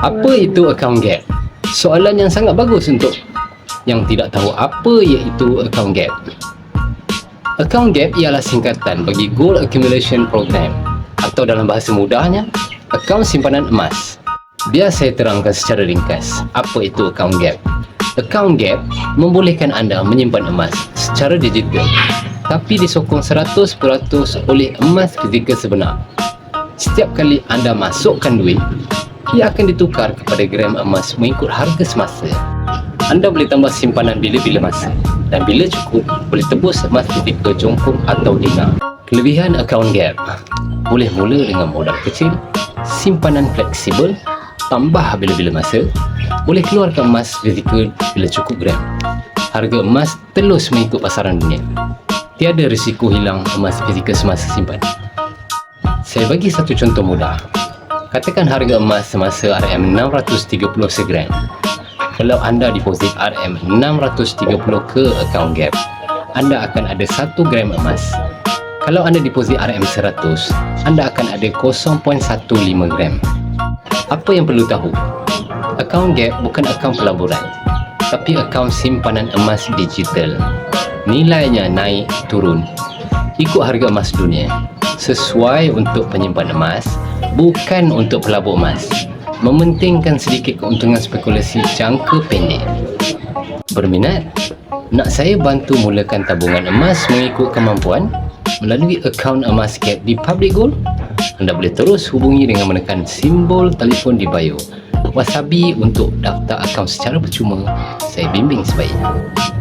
Apa itu account gap? Soalan yang sangat bagus untuk yang tidak tahu apa iaitu account gap. Account gap ialah singkatan bagi Gold Accumulation Program atau dalam bahasa mudahnya, akaun simpanan emas. Biar saya terangkan secara ringkas apa itu account gap. Account gap membolehkan anda menyimpan emas secara digital tapi disokong 100% oleh emas fizikal sebenar. Setiap kali anda masukkan duit, ia akan ditukar kepada gram emas mengikut harga semasa. Anda boleh tambah simpanan bila-bila masa dan bila cukup, boleh tebus emas fizikal jongkong atau dinar. Kelebihan account gap boleh mula dengan modal kecil, simpanan fleksibel, tambah bila-bila masa, boleh keluarkan emas fizikal bila cukup gram. Harga emas terus mengikut pasaran dunia. Tiada risiko hilang emas fizikal semasa simpan. Saya bagi satu contoh mudah. Katakan harga emas semasa RM 630 segram. Kalau anda deposit RM 630 ke akaun Gap, anda akan ada 1 gram emas. Kalau anda deposit RM 100, anda akan ada 0.15 gram. Apa yang perlu tahu? Akaun Gap bukan akaun pelaburan, tapi akaun simpanan emas digital. Nilainya naik turun ikut harga emas dunia sesuai untuk penyimpan emas bukan untuk pelabur emas. Mementingkan sedikit keuntungan spekulasi jangka pendek. Berminat? Nak saya bantu mulakan tabungan emas mengikut kemampuan melalui akaun emas cap di Public Gold? Anda boleh terus hubungi dengan menekan simbol telefon di bio. Wasabi untuk daftar akaun secara percuma. Saya bimbing sebaiknya